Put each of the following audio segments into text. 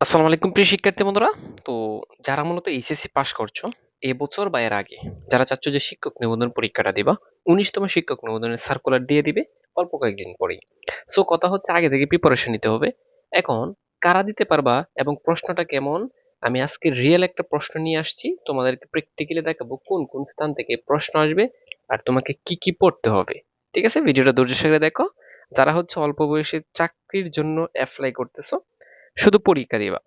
আসসালামু আলাইকুম, প্রিয় শিক্ষার্থী বন্ধুরা। তো যারা মূলত এইচএসসি পাশ করছ, এবছর বা এর আগে যারা চাচ্ছ যে শিক্ষক নিবন্ধন পরীক্ষাটা দিবা, উনিশতম শিক্ষক নিবন্ধনের সার্কুলার দিয়ে দিবে অল্প কয়েকদিন পরেই। সো কথা হচ্ছে আগে থেকে প্রিপারেশন নিতে হবে। এখন কারা দিতে পারবা এবং প্রশ্নটা কেমন? আমি আজকে রিয়েল একটা প্রশ্ন নিয়ে আসছি। তোমাদেরকে প্র্যাকটিক্যালি দেখাবো কোন কোন স্থান থেকে প্রশ্ন আসবে আর তোমাকে কি কি পড়তে হবে। ঠিক আছে? ভিডিওটা ধৈর্য সহকারে দেখো। যারা হচ্ছে অল্প বয়সে চাকরির জন্য অ্যাপ্লাই করতেছো শুধু পরীক্ষা দিবা।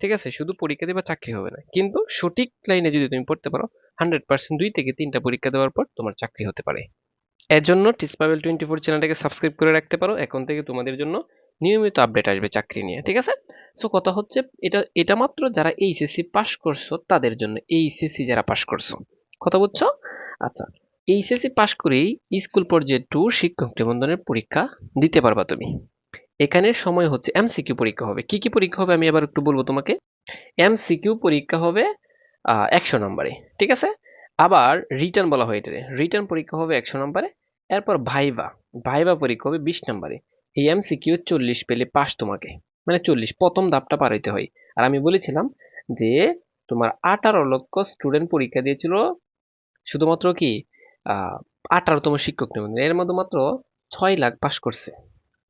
ঠিক আছে? শুধু পরীক্ষা দিবা, চাকরি হবে না। কিন্তু সঠিক লাইনে যদি তুমি পড়তে পারো হান্ড্রেড পার্সেন্ট দুই থেকে তিনটা পরীক্ষা দেওয়ার পর তোমার চাকরি হতে পারে। এর জন্য টিসপাবেল টোয়েন্টি ফোর চ্যানেলটাকে সাবস্ক্রাইব করে রাখতে পারো। এখন থেকে তোমাদের জন্য নিয়মিত আপডেট আসবে চাকরি নিয়ে। ঠিক আছে? সো কথা হচ্ছে, এটা এটা মাত্র যারা এইচএসসি পাস করছ, তাদের জন্য এইচএসসি যারা পাস করছ। কথা বুঝছ? আচ্ছা এইচএসসি পাস করেই স্কুল পর্যায়ে টু শিক্ষক নিবন্ধনের পরীক্ষা দিতে পারবা তুমি। এখানে সময় হচ্ছে এমসিকিউ পরীক্ষা হবে। কি কি পরীক্ষা হবে আমি এবার একটু বলব তোমাকে। এমসিকিউ পরীক্ষা হবে একশো নম্বরে, ঠিক আছে? আবার রিটার্ন বলা হয় এটারে। রিটার্ন পরীক্ষা হবে একশো নম্বরে, এরপর ভাইবা ভাইবা পরীক্ষা হবে বিশ নম্বরে। এই এমসিকিউ চল্লিশ পেলে পাস তোমাকে। মানে চল্লিশ, প্রথম ধাপটা পার হইতে হয়। আর আমি বলেছিলাম যে তোমার আঠারো লক্ষ স্টুডেন্ট পরীক্ষা দিয়েছিল শুধুমাত্র কি আঠারোতম শিক্ষক নিবন্ধন। এর মধ্যে মাত্র ছয় লাখ পাস করছে।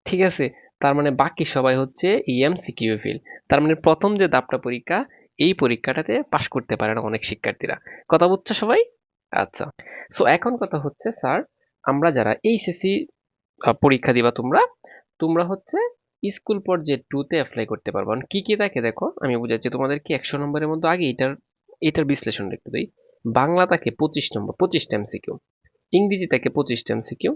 ঠিক আছে? তার মানে বাকি সবাই হচ্ছে ইএমসিকিউ ফিল তার মানে প্রথম যে দাপটা পরীক্ষা, এই পরীক্ষাটাতে পাশ করতে পারে না অনেক শিক্ষার্থীরা। কথা বুঝছ সবাই? আচ্ছা। সো এখন কথা হচ্ছে, স্যার, আমরা যারা এইচএসসি পরীক্ষা দিবা তোমরা তোমরা হচ্ছে স্কুল পর্যায়ে টুতে অ্যাপ্লাই করতে পারব। কি কি থাকে দেখো, আমি বুঝাচ্ছি তোমাদেরকে একশো নম্বরের মধ্যে আগে এটার এটার বিশ্লেষণ একটু দিই। বাংলা থাকে পঁচিশ নম্বর, পঁচিশটা এমসিকিউ ইংরেজি থাকে পঁচিশটা এমসিকিউ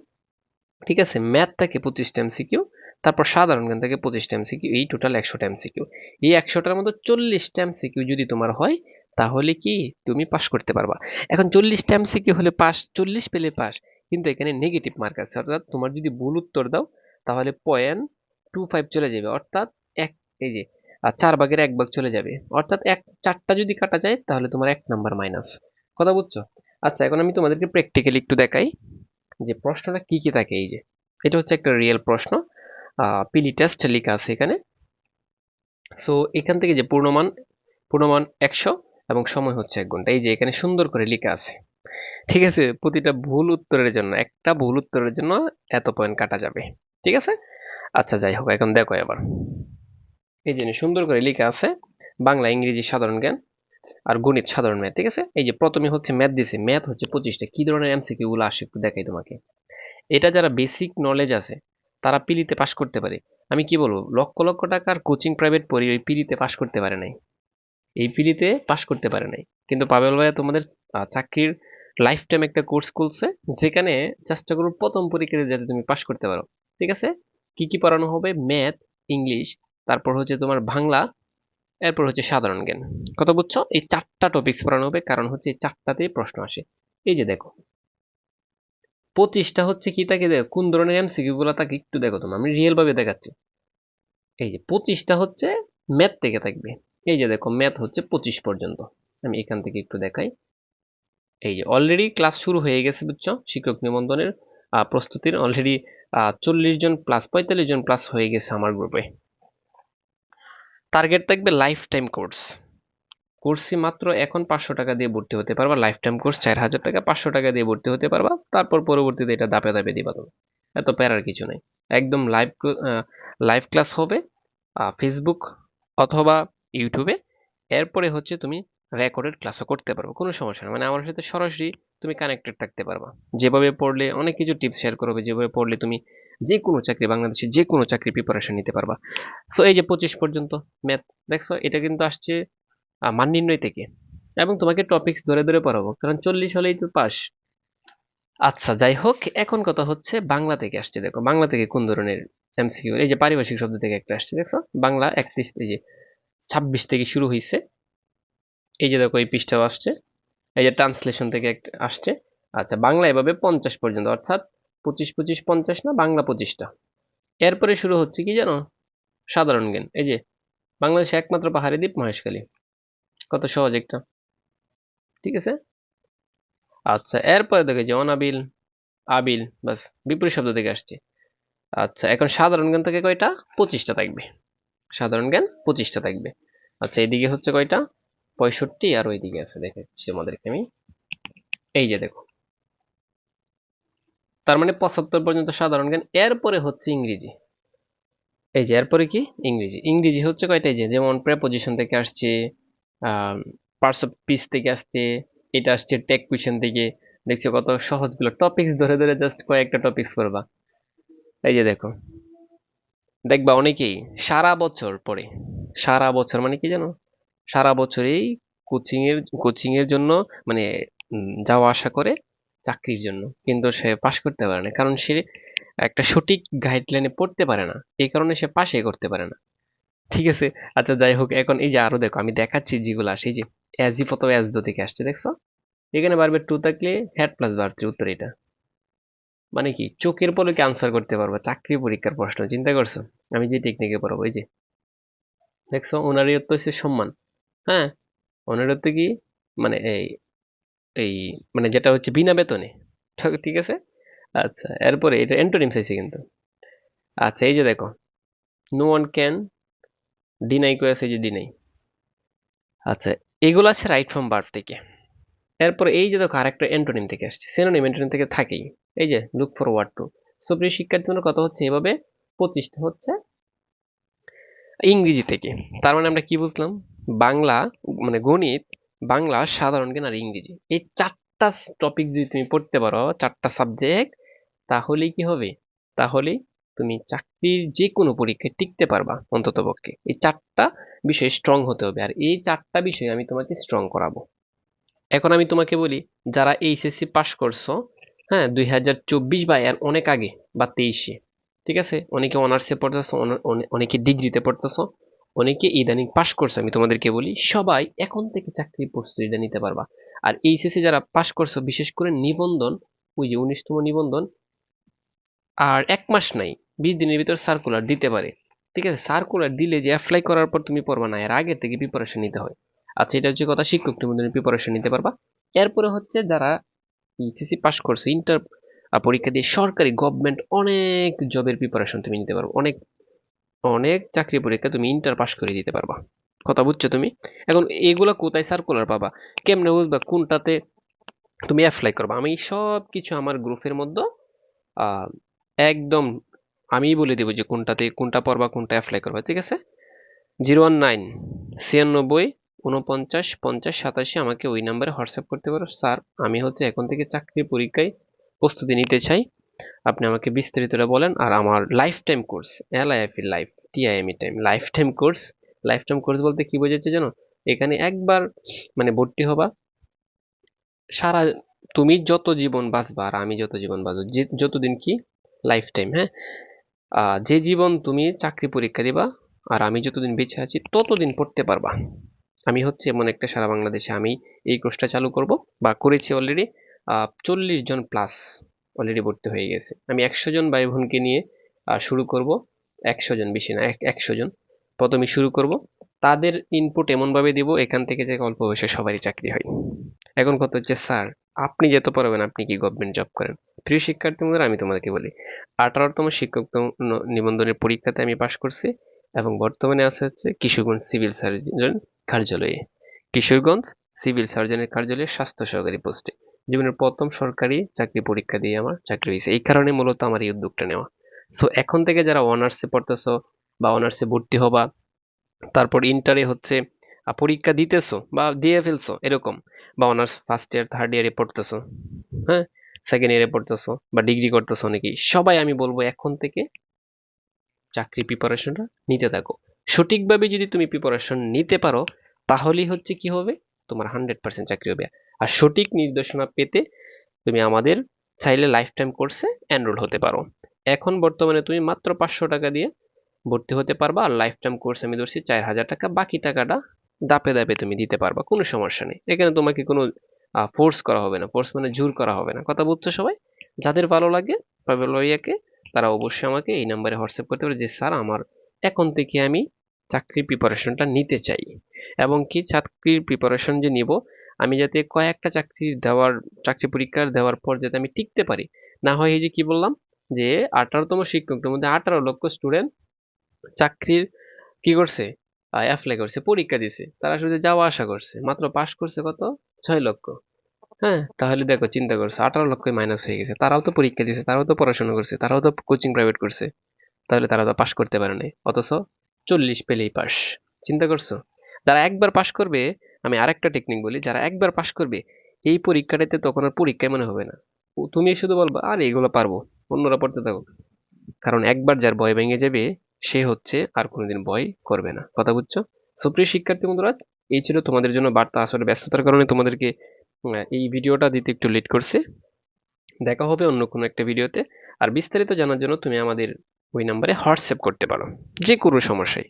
ঠিক আছে? ম্যাথ থাকে পঁচিশটা এমসিকিউ তারপর সাধারণ জ্ঞান থেকে পঁচিশটা এমসিকিউ এই টোটাল একশোটা এমসিকিউ এই একশোটার মধ্যে চল্লিশটা এমসিকিউ যদি তোমার হয়, তাহলে কি তুমি পাস করতে পারবা। এখন চল্লিশটা এমসিকিউ হলে পাস চল্লিশ পেলে পাস কিন্তু এখানে নেগেটিভ মার্ক আছে। অর্থাৎ তোমার যদি ভুল উত্তর দাও, তাহলে পয়েন্ট টু ফাইভ চলে যাবে। অর্থাৎ এক, এই যে, আর চার ভাগের এক ভাগ চলে যাবে। অর্থাৎ এক, চারটা যদি কাটা যায়, তাহলে তোমার এক নাম্বার মাইনাস কথা বুঝছ? আচ্ছা এখন আমি তোমাদেরকে প্র্যাকটিক্যালি একটু দেখাই যে প্রশ্নটা কি কি থাকে, এই যে। এটা হচ্ছে একটা রিয়েল প্রশ্ন। পিলি টেস্ট লেখা আছে এখানে। সো এখান থেকে যে পূর্ণমান পূর্ণমান একশো এবং সময় হচ্ছে এক ঘণ্টা। এই যে এখানে সুন্দর করে লেখা আছে। ঠিক আছে, প্রতিটা ভুল উত্তরের জন্য, একটা ভুল উত্তরের জন্য এত পয়েন্ট কাটা যাবে। ঠিক আছে? আচ্ছা যাই হোক, এখন দেখো এবার। এই যে সুন্দর করে লেখা আছে, বাংলা, ইংরেজি সাধারণ জ্ঞান আর গণিত সাধারণ ম্যাথ। ঠিক আছে? এই যে প্রথমে হচ্ছে ম্যাথ দিছে। ম্যাথ হচ্ছে পঁচিশটা। কি ধরনের এমসিকিউ গুলো আসে একটু দেখাই তোমাকে। এটা যারা বেসিক নলেজ আছে তারা পিলিতে পাশ করতে পারে। আমি কি বলব? লক্ষ লক্ষ টাকার কোচিং প্রাইভেট পড়ি ওই পিলিতে পাশ করতে পারে নাই। এই পিলিতে পাশ করতে পারে নাই। কিন্তু পাবেল ভাইয়া তোমাদের চাকরির লাইফ টাইম একটা কোর্স খুলছে, যেখানে চেষ্টা করব প্রথম পরীক্ষাতে যাতে তুমি পাশ করতে পারো। ঠিক আছে? কি কি পড়ানো হবে? ম্যাথ ইংলিশ তারপর হচ্ছে তোমার বাংলা, এরপর হচ্ছে সাধারণ জ্ঞান। কথা বুঝছ? এই চারটা টপিক্স পড়ানো হবে, কারণ হচ্ছে এই চারটাতেই প্রশ্ন আসে। এই যে দেখো পঁচিশটা হচ্ছে কি তাকে কোন ধরনের এমসিকিউ গুলো তাকে একটু দেখো তুমি আমি রিয়েল ভাবে দেখাচ্ছি। এই যে পঁচিশটা হচ্ছে ম্যাথ থেকে থাকবে। এই যে দেখো ম্যাথ হচ্ছে পঁচিশ পর্যন্ত। আমি এখান থেকে একটু দেখাই। এই যে অলরেডি ক্লাস শুরু হয়ে গেছে, বুঝছ? শিক্ষক নিবন্ধনের প্রস্তুতির অলরেডি চল্লিশ জন প্লাস পঁয়তাল্লিশ জন প্লাস হয়ে গেছে আমার গ্রুপে টার্গেট থাকবে লাইফ টাইম কোর্স কোর্সে মাত্র এখন পাঁচশো টাকা দিয়ে ভর্তি হতে পারবা। লাইফ টাইম কোর্স চার হাজার টাকা, পাঁচশো টাকা দিয়ে ভর্তি হতে পারবা। তারপর পরবর্তীতে এটা দাপে দাপে দিবা তুমি। এত প্যারার কিছু নেই। একদম লাইভ লাইভ ক্লাস হবে ফেসবুক অথবা ইউটিউবে এরপরে হচ্ছে তুমি রেকর্ডেড ক্লাসও করতে পারব। কোনো সমস্যা নেই। মানে আমার সাথে সরাসরি তুমি কানেক্টেড থাকতে পারবা। যেভাবে পড়লে অনেক কিছু টিপস শেয়ার করবে যেভাবে পড়লে তুমি যে কোনো চাকরি, বাংলাদেশে যে কোনো চাকরি প্রিপারেশন নিতে পারবা। সো এই যে পঁচিশ পর্যন্ত ম্যাথ দেখছ? এটা কিন্তু আসছে মান নির্ণয় থেকে। এবং তোমাকে টপিক্স ধরে ধরে পড়াবো, কারণ চল্লিশ হলেই তো পাস। আচ্ছা যাই হোক, এখন কথা হচ্ছে বাংলা থেকে আসছে, দেখো, বাংলা থেকে কোন ধরনের এমসিকিউ এই যে পারিভাষিক শব্দ থেকে একটা আসছে, দেখছ? বাংলা একত্রিশ, এই যে ছাব্বিশ থেকে শুরু হয়েছে এই যে দেখো, এই পৃষ্ঠাও আসছে। এই যে ট্রান্সলেশন থেকে একটা আসছে। আচ্ছা বাংলা এভাবে পঞ্চাশ পর্যন্ত, অর্থাৎ পঁচিশ পঁচিশ, পঞ্চাশ না, বাংলা পঁচিশটা। এরপরে শুরু হচ্ছে কি জানো? সাধারণ জ্ঞান, এই যে বাংলাদেশে একমাত্র পাহাড়ি দ্বীপ মহেশখালী। কত সহজ একটা। ঠিক আছে? আচ্ছা এরপরে দেখে যে অনাবিল, আবিল বাস বিপরীত শব্দ থেকে আসছে। আচ্ছা এখন সাধারণ জ্ঞান থেকে কয়টা? পঁচিশটা থাকবে। সাধারণ জ্ঞান পঁচিশটা থাকবে। আচ্ছা এইদিকে হচ্ছে কয়টা? পঁয়ষট্টি, আর ওইদিকে আছে দেখাচ্ছি তোমাদেরকে আমি। এই যে দেখো। তার মানে পঁচাত্তর পর্যন্ত সাধারণ জ্ঞান, এরপরে হচ্ছে ইংরেজি। এই যে, এরপরে কি? ইংরেজি। ইংরেজি হচ্ছে কয়টা? যে, যেমন প্রেপোজিশন থেকে আসছে পার্টস অফ পিস থেকে আসছে, এটা আসছে টেক কুইশন থেকে দেখছ কত সহজগুলো। টপিকস ধরে ধরে জাস্ট কয়েকটা টপিকস করবা। এই যে দেখো। দেখবা অনেকেই সারা বছর পরে, সারা বছর মানে কি জানো? সারা বছরেই কোচিং এর কোচিং এর জন্য মানে যাওয়া আসা করে চাকরির জন্য। কিন্তু সে পাশ করতে পারে না। কারণ সে একটা সঠিক গাইডলাইনে পড়তে পারে না। এই কারণে সে পাশে করতে পারে না। ঠিক আছে। আচ্ছা যাই হোক, এখন এই যে আরও দেখো, আমি দেখাচ্ছি যেগুলো আসে যে অ্যাজি ফটো অ্যাজ দো থেকে আসছে, দেখছ? এখানে বারবার টু থাকলে হ্যাড প্লাস বার উত্তর এটা। মানে কি, চোখের পলকে আনসার করতে পারবা, চাকরি পরীক্ষার প্রশ্ন, চিন্তা করছ? আমি যে টেকনিকে পড়াবো, এই যে, দেখছ? ওনারই তো হচ্ছে সম্মান হ্যাঁ? ওনার তো কি? মানে এই এই মানে যেটা হচ্ছে বিনা বেতনে, ঠিক- ঠিক আছে? আচ্ছা এরপরে এটা অ্যান্টোনিম চাইছে কিন্তু। আচ্ছা এই যে দেখো নো ওয়ান ক্যান ডিনাই করে আছে যে ডিনাই আচ্ছা এগুলো আছে রাইট ফ্রম বার্থ থেকে। এরপর এই যে দেখো আরেকটা অ্যান্টোনিম থেকে আসছে সেনোনিম অ্যান্টোনিম থেকে থাকেই। এই যে look forward to so প্রিয় শিক্ষার্থীদের কত হচ্ছে এভাবে, পঁচিশটা হচ্ছে ইংরেজি থেকে। তার মানে আমরা কি বুঝলাম? বাংলা মানে গণিত, বাংলা সাধারণ জ্ঞান আর ইংরেজি। এই চারটা টপিক যদি তুমি পড়তে পারো, চারটা সাবজেক্ট তাহলে কি হবে? তাহলে তুমি চাকরির যে কোনো পরীক্ষায় টিকতে পারবা অন্তত পক্ষে। এই চারটা বিষয় স্ট্রং হতে হবে। আর এই চারটা বিষয় আমি তোমাকে স্ট্রং করাবো। এখন আমি তোমাকে বলি, যারা এইচএসসি পাশ করছ হ্যাঁ দুই হাজার চব্বিশ বা এর অনেক আগে বা তেইশে, ঠিক আছে? অনেকে অনার্সে পড়তেছো, অনে- অনে- অনেকে ডিগ্রিতে পড়তেছো, অনেকে ইদানিং পাশ করছে। আমি তোমাদেরকে বলি, সবাই এখন থেকে চাকরির প্রস্তুতিটা নিতে পারবা। আর এইচএসসি যারা পাশ করছ, বিশেষ করে নিবন্ধন, ওই যে উনিশতম নিবন্ধন, আর এক মাস নাই বিশ দিনের ভিতর সার্কুলার দিতে পারে। ঠিক আছে সার্কুলার দিলে যে অ্যাপ্লাই করার পর তুমি পড়বা না, এর আগে থেকে প্রিপারেশন নিতে হয়। আচ্ছা এটা হচ্ছে কথা শিক্ষক নিবন্ধনের প্রিপারেশন নিতে পারবা। এরপরে হচ্ছে যারা এইচএসসি পাস করছে ইন্টার পরীক্ষা দিয়ে সরকারি গভর্নমেন্ট অনেক জবের প্রিপারেশন তুমি নিতে পারবে। অনেক অনেক চাকরি পরীক্ষা তুমি ইন্টার পাস করে দিতে পারবা। কথা বুঝছ তুমি? এখন এগুলো কোথায় সার্কুলার পাবা? কেমনে বুঝবা? কোনটাতে তুমি অ্যাপ্লাই করবা? আমি সব কিছু আমার গ্রুপের মধ্যে একদম আমি বলে দেবো যে কোনটাতে, কোনটা পড়বা, কোনটা অ্যাপ্লাই করবা, ঠিক আছে? জিরো ওয়ান নাইন, ছিয়ানব্বই উনপঞ্চাশ পঞ্চাশ, সাতাশি, আমাকে ওই নাম্বারে হোয়াটসঅ্যাপ করতে পারো। স্যার, আমি হচ্ছে এখন থেকে চাকরির পরীক্ষায় প্রস্তুতি নিতে চাই। আপনি আমাকে বিস্তারিতটা বলেন। আর আমার lifetime course L I F life T I M E time lifetime course lifetime course বলতে কি বোঝাচ্ছে জানো? এখানে একবার মানে ভর্তি হবা। সারা, তুমি যত জীবন বাঁচবা আর আমি যত জীবন বাঁচবো যতদিন কি? লাইফ টাইম হ্যাঁ? যে জীবন তুমি চাকরি পরীক্ষা দিবা, আর আমি যতদিন বেঁচে আছি ততদিন পড়তে পারবা। আমি হচ্ছে এমন একটা সারা বাংলাদেশে আমি এই কোর্সটা চালু করব, বা করেছি অলরেডি চল্লিশ জন প্লাস অলরেডি ভর্তি হয়ে গেছে। আমি একশো জন ভাই বোনকে নিয়ে শুরু করব। একশো জন, বেশি না একশো জন। প্রথমে শুরু করব। তাদের ইনপুট এমনভাবে দিব, এখান থেকে যে অল্প বয়সে সবারই চাকরি হয়। এখন কথা হচ্ছে, স্যার, আপনি যেতে পারবেন, আপনি কি গভর্নমেন্ট জব করেন? প্রিয় শিক্ষার্থী আমি তোমাদেরকে বলি, আঠারোতম শিক্ষক নিবন্ধনের পরীক্ষাতে আমি পাশ করছি এবং বর্তমানে আছে হচ্ছে কিশোরগঞ্জ সিভিল সার্জন কার্যালয়ে। কিশোরগঞ্জ সিভিল সার্জনের কার্যালয়ে স্বাস্থ্য সহকারী পোস্টে। জীবনের প্রথম সরকারি চাকরি পরীক্ষা দিয়ে আমার চাকরি হয়েছে। এই কারণে মূলত আমার এই উদ্যোগটা নেওয়া। সো এখন থেকে যারা অনার্সে পড়তেছো বা অনার্সে ভর্তি হবা, তারপর ইন্টারে হচ্ছে পরীক্ষা দিতেছো বা দিয়ে ফেলছো, এরকম, বা অনার্স ফার্স্ট ইয়ার থার্ড ইয়ারে পড়তেছো হ্যাঁ? সেকেন্ড ইয়ারে পড়তেছো বা ডিগ্রি করতেছো অনেকেই। সবাই আমি বলব এখন থেকে চাকরি প্রিপারেশনটা নিতে থাকো। সঠিকভাবে যদি তুমি প্রিপারেশন নিতে পারো, তাহলেই হচ্ছে কি হবে? তোমার হান্ড্রেড পার্সেন্ট চাকরি হবে। আর সঠিক নির্দেশনা পেতে তুমি আমাদের চাইলে লাইফ টাইম কোর্সে এনরোল হতে পারো। এখন বর্তমানে তুমি মাত্র পাঁচশো টাকা দিয়ে ভর্তি হতে পারবা আর লাইফ টাইম কোর্স আমি ধরছি চার হাজার টাকা। বাকি টাকাটা দাপে দাপে তুমি দিতে পারবা, কোনো সমস্যা নেই। এখানে তোমাকে কোনো ফোর্স করা হবে না ফোর্স মানে জোর করা হবে না। কথা বুঝছ সবাই? যাদের ভালো লাগে পাবেল তারা অবশ্যই আমাকে এই নাম্বারে হোয়াটসঅ্যাপ করতে পারে যে, স্যার, আমার এখন থেকে আমি চাকরির প্রিপারেশনটা নিতে চাই। এবং কি চাকরির প্রিপারেশন যে নিব, আমি যাতে কয়েকটা চাকরি দেওয়ার, চাকরি পরীক্ষার দেওয়ার পর যাতে আমি টিকতে পারি। না হয় এই যে কি বললাম, যে আঠারোতম শিক্ষকদের মধ্যে আঠারো লক্ষ স্টুডেন্ট চাকরির কি করছে? অ্যাপ্লাই করছে, পরীক্ষা দিছে। তারা শুধু যাওয়া আসা করছে। মাত্র পাশ করছে কত? ছয় লক্ষ। হ্যাঁ তাহলে দেখো, চিন্তা করছে, আঠারো লক্ষ মাইনাস হয়ে গেছে। তারাও তো পরীক্ষা দিছে, তারাও তো পড়াশোনা করছে, তারাও তো কোচিং প্রাইভেট করছে। তাহলে তারা তো পাশ করতে পারে নাই, অথচ চল্লিশ পেলেই পাস চিন্তা করছ? যারা একবার পাশ করবে, আমি আরেকটা টেকনিক বলি, যারা একবার পাশ করবে, এই পরীক্ষাটাতে তখন আর পরীক্ষায় মনে হবে না। তুমি শুধু বলবা, আর, এগুলো পারব। অন্যরা পড়তে থাকো কারণ একবার যার ভয় ভেঙে যাবে, সে হচ্ছে আর কোনোদিন ভয় করবে না। কথা বুঝছ? সুপ্রিয় শিক্ষার্থী বন্ধুরা এই ছিল তোমাদের জন্য বার্তা আসলে ব্যস্ততার কারণে তোমাদেরকে এই ভিডিওটা দিতে একটু লেট করছে। দেখা হবে অন্য কোনো একটা ভিডিওতে। আর বিস্তারিত জানার জন্য তুমি আমাদের ওই নাম্বারে হোয়াটসঅ্যাপ করতে পারো। যে কোনো সমস্যায়।